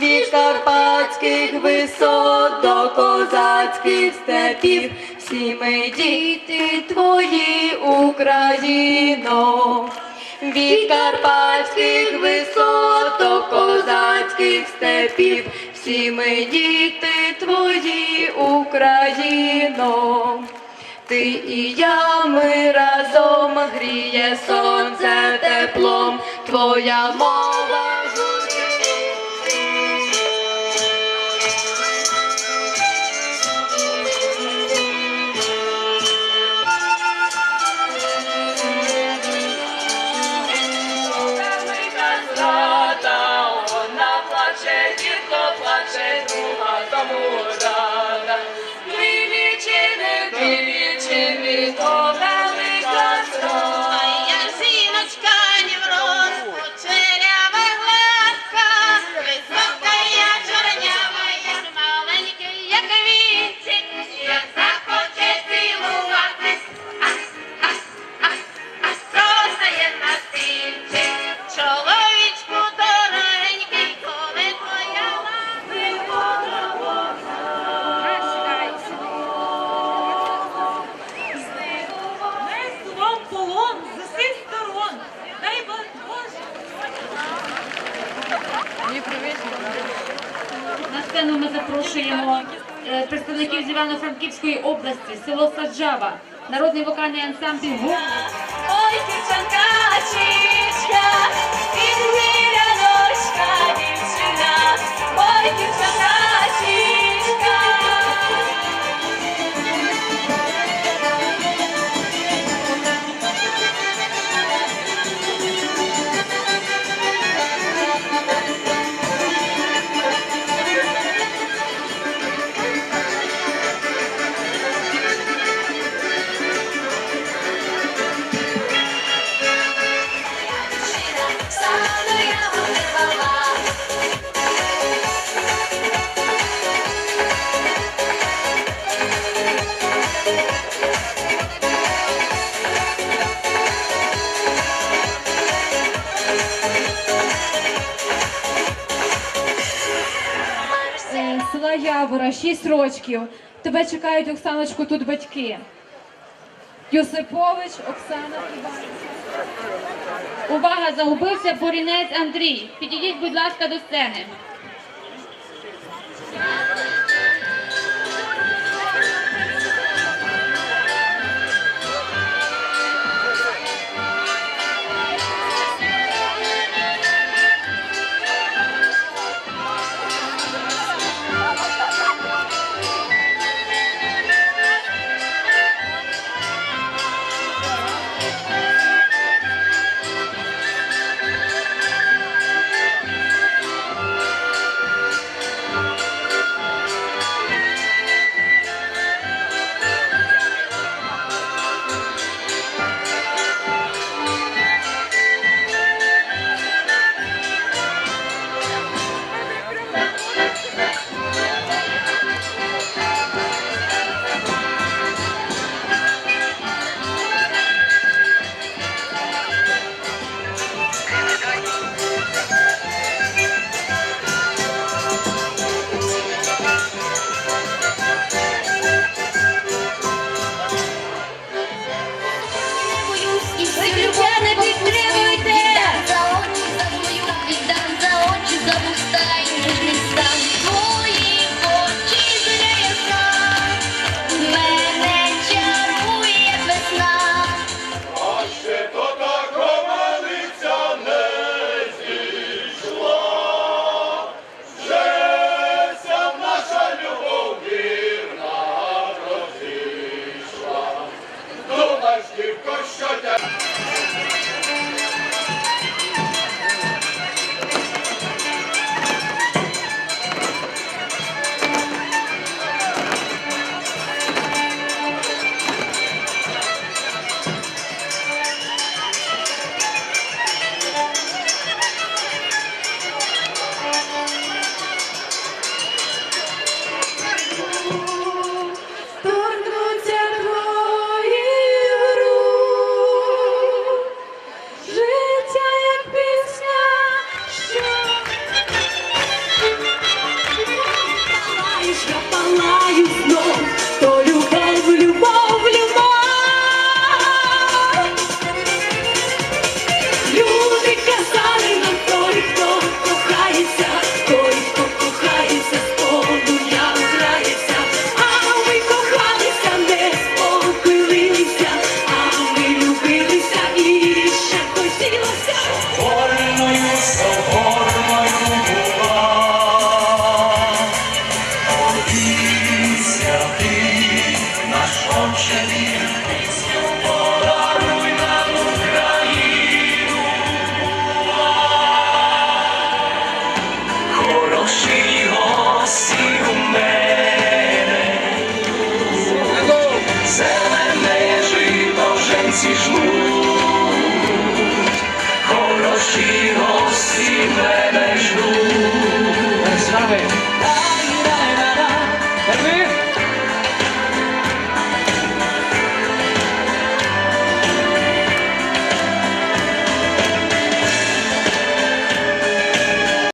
від карпатських висот до козацьких степів, всі ми діти твої, Україно. Від карпатських висот до козацьких степів, всі ми діти твої, Україно. Ти і я, ми разом гріє сонце теплом, твоя мова тому рада. Ми вічини, ми вічини, то представників з Івано-Франківської області, село Саджава, народний вокальний ансамбль. Ой, дівчанка, чічка, підгіряночка, Явора, 6 рочків. Тебе чекають, Оксаночку, тут батьки. Йосипович, Оксана Іванівна. Увага, загубився бурінець Андрій. Підійдіть, будь ласка, до сцени.